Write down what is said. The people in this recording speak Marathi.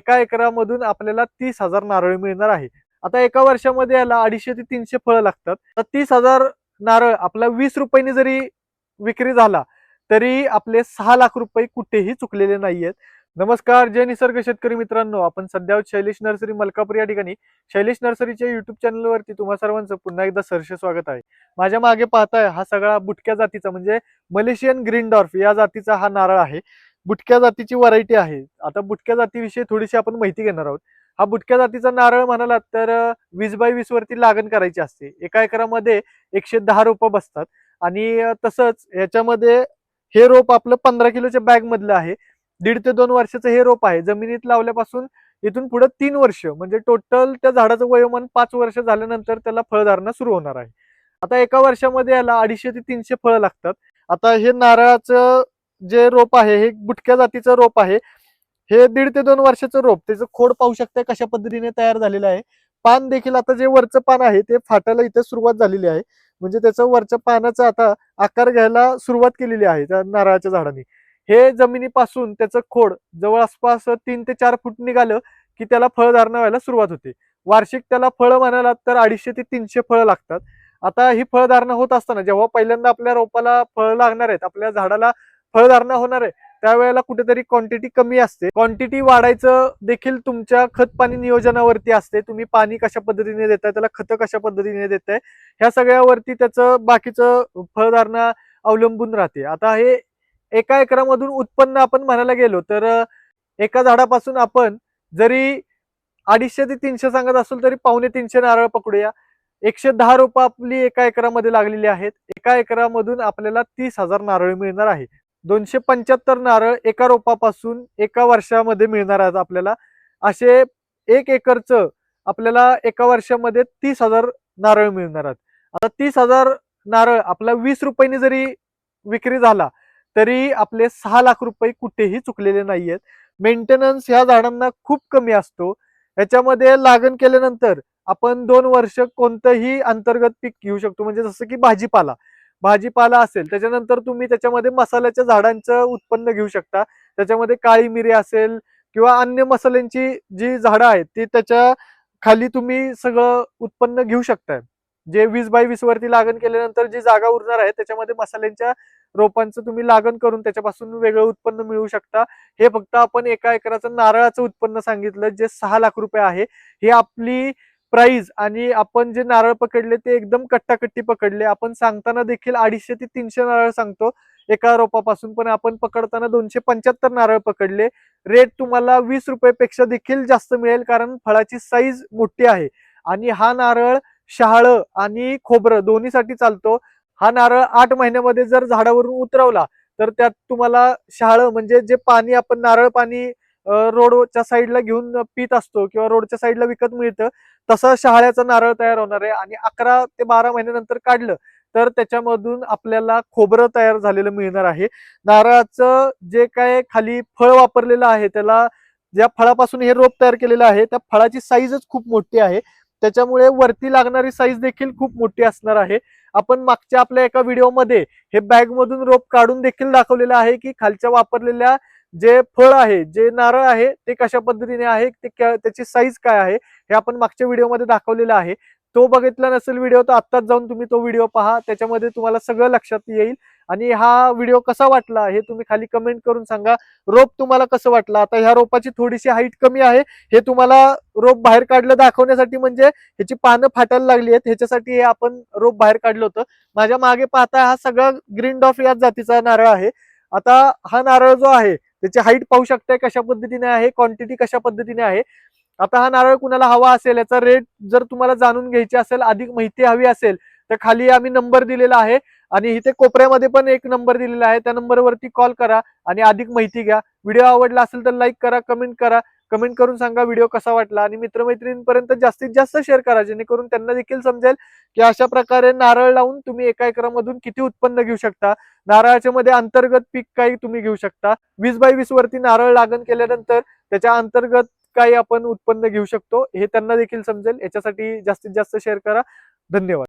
एका एकरामधून आपल्याला तीस हजार नारळ मिळणार आहे. आता एका वर्षामध्ये याला अडीचशे ते तीनशे फळं लागतात. तर तीस हजार नारळ आपला वीस रुपयांनी जरी विक्री झाला तरी आपले सहा लाख रुपये कुठेही चुकलेले नाहीयेत. नमस्कार जय निसर्ग शेतकरी मित्रांनो. आपण सध्या शैलेश नर्सरी मलकापूर या ठिकाणी. शैलेश नर्सरीच्या युट्यूब चॅनलवरती तुम्हा सर्वांचं पुन्हा एकदा सरसे स्वागत आहे. माझ्या मागे पाहताय हा सगळा बुटक्या जातीचा म्हणजे मलेशियन ग्रीन डॉर्फ या जातीचा हा नारळ आहे. बुटक्या जातीची व्हरायटी आहे. आता बुटक्या जातीविषयी थोडीशी आपण माहिती घेणार आहोत. हा बुटक्या जातीचा नारळ म्हणालात तर वीस बाय वीस वरती लागण करायची असते. एका एकरामध्ये एकशे दहा रोपं बसतात. आणि तसंच याच्यामध्ये हे रोप आपलं पंधरा किलोच्या बॅग मधलं आहे. दीड ते दोन वर्षाचं हे रोप आहे. जमिनीत लावल्यापासून इथून पुढे तीन वर्ष म्हणजे टोटल त्या झाडाचं वयोमान पाच वर्ष झाल्यानंतर त्याला फळधारणा सुरू होणार आहे. आता एका वर्षामध्ये याला अडीचशे ते तीनशे फळं लागतात. आता हे नारळाचं जे रोप आहे हे बुटक्या जातीचं रोप आहे हे दीड ते दोन वर्षाचं रोप त्याचं खोड पाहू शकता कशा पद्धतीने तयार झालेलं आहे. पान देखील आता जे वरचं पान आहे ते फाटायला इथे सुरुवात झालेली आहे. म्हणजे त्याचं वरच्या पानाचा आता आकार घ्यायला सुरुवात केलेली आहे त्या नारळाच्या झाडांनी. हे जमिनीपासून त्याचं खोड जवळ आसपास तीन ते चार फूट निघालं की त्याला फळधारणा व्हायला सुरुवात होते. वार्षिक त्याला फळं म्हणालात तर अडीचशे ते तीनशे फळं लागतात. आता ही फळधारणा होत असताना जेव्हा पहिल्यांदा आपल्या रोपाला फळं लागणार आहेत आपल्या झाडाला फळधारणा होणार आहे. त्यावेळेला कुठेतरी क्वांटिटी कमी असते. क्वांटिटी वाढायचं देखील तुमच्या खत पाणी नियोजनावरती असते. तुम्ही पाणी कशा पद्धतीने देताय त्याला खतं कशा पद्धतीने देताय ह्या सगळ्यावरती त्याचं बाकीचं फळधारणा अवलंबून राहते. आता हे एका एकरामधून उत्पन्न आपण म्हणायला गेलो तर एका झाडापासून आपण जरी अडीचशे ते तीनशे सांगत असेल तरी पावणे तीनशे नारळ पकडूया. एकशे दहा रोपं आपली एका एकरामध्ये लागलेली आहेत. एका एकरामधून आपल्याला तीस हजार नारळ मिळणार आहे. दोनशे पंच्याहत्तर नारळ एका रोपापासून एका वर्षामध्ये मिळणार आहेत आपल्याला. असे एक एकरचं आपल्याला एका वर्षामध्ये तीस हजार नारळ मिळणार आहेत. आता तीस हजार नारळ आपला वीस रुपयाने जरी विक्री झाला तरी आपले सहा लाख रुपये कुठेही चुकलेले नाहीयेत. मेंटेनन्स ह्या झाडांना खूप कमी असतो. ह्याच्यामध्ये लागण केल्यानंतर आपण दोन वर्ष कोणतंही अंतर्गत पीक घेऊ शकतो. म्हणजे जसं की भाजीपाला. भाजीपाला असेल त्याच्यानंतर तुम्ही त्याच्यामध्ये मसाल्याच्या झाडांचं उत्पन्न घेऊ शकता. त्याच्यामध्ये काळी मिरी असेल किंवा अन्य मसाल्यांची जी झाडं आहेत ती त्याच्याखाली तुम्ही सगळं उत्पन्न घेऊ शकताय. जे वीस बाय वीस वरती लागण केल्यानंतर जी जागा उरणार आहे त्याच्यामध्ये मसाल्यांच्या रोपांचं तुम्ही लागण करून त्याच्यापासून वेगळं उत्पन्न मिळवू शकता. हे फक्त आपण एका एकराचं नारळाचं उत्पन्न सांगितलं जे सहा लाख रुपये आहे. हे आपली प्राइस आणि आपण जे नारळ पकडले ते एकदम कट्टाकट्टी पकडले. आपण सांगताना देखील अडीचशे ते तीनशे नारळ सांगतो. एका रोपापासून पण आपण पकडताना दोनशे पंच्याहत्तर नारळ पकडले. रेट तुम्हाला वीस रुपयेपेक्षा देखील जास्त मिळेल कारण फळाची साईज मोठी आहे. आणि हा नारळ शहाळं आणि खोबरं दोन्हीसाठी चालतो. हा नारळ आठ महिन्यामध्ये जर झाडावरून उतरवला तर त्यात तुम्हाला शहाळं म्हणजे जे पाणी आपण नारळ पाणी रोडच्या साईडला घेऊन पित असतो किंवा रोडच्या साईडला विकत मिळतं तसं शहाळ्याचा नारळ तयार होणार आहे आणि अकरा ते बारा महिन्यानंतर काढलं तर त्याच्यामधून आपल्याला खोबरं तयार झालेलं मिळणार आहे. नारळाचं जे काय खाली फळ वापरलेलं आहे त्याला ज्या फळापासून हे रोप तयार केलेलं आहे त्या फळाची साईजच खूप मोठी आहे. त्याच्यामुळे वरती लागणारी साईज देखील खूप मोठी असणार आहे. आपण मागच्या आपल्या एका व्हिडिओमध्ये हे बॅगमधून रोप काढून देखील दाखवलेलं आहे की खालच्या वापरलेल्या जे फळ आहे जे नारळ आहे ते कशा पद्धतीने आहे ते त्याची साईज काय आहे हे आपण मागच्या व्हिडिओमध्ये दाखवलेलं आहे. तो बघितला नसेल व्हिडिओ तर आत्ताच जाऊन तुम्ही तो व्हिडिओ पहा. त्याच्यामध्ये तुम्हाला सगळं लक्षात येईल. आणि हा व्हिडिओ कसा वाटला हे तुम्ही खाली कमेंट करून सांगा. रोप तुम्हाला कसं वाटलं? आता ह्या रोपाची थोडीशी हाईट कमी आहे. हे तुम्हाला रोप बाहेर काढलं दाखवण्यासाठी म्हणजे ह्याची पानं फाटायला लागली आहेत. ह्याच्यासाठी हे आपण रोप बाहेर काढलं होतं. माझ्या मागे पाहता हा सगळा ग्रीन डॉफ याच जातीचा नारळ आहे. आता हा नारळ जो आहे त्याची हाईट पाहू शकताय कशा पद्धतीने आहे क्वांटिटी कशा पद्धतीने आहे. आता हा नारळ कुणाला हवा असेल याचा रेट जर तुम्हाला जाणून घ्यायची असेल अधिक माहिती हवी असेल तर खाली आम्ही नंबर दिलेला आहे आणि इथे कोपऱ्यामध्ये पण एक नंबर दिलेला आहे. त्या नंबरवरती कॉल करा आणि अधिक माहिती घ्या. व्हिडिओ आवडला असेल तर लाईक करा कमेंट करा. कमेंट करून सांगा व्हिडिओ कसा वाटला आणि मित्रमैत्रिणींपर्यंत जास्तीत जास्त शेअर करा जेणेकरून त्यांना देखील समजेल की अशा प्रकारे नारळ लावून तुम्ही एका एकरामधून किती उत्पन्न घेऊ शकता. नारळाच्या मध्ये अंतर्गत पीक काही तुम्ही घेऊ शकता. वीस बाय वीस वरती नारळ लागण केल्यानंतर त्याच्या अंतर्गत काही आपण उत्पन्न घेऊ शकतो हे त्यांना देखील समजेल. याच्यासाठी जास्तीत जास्त शेअर करा. धन्यवाद.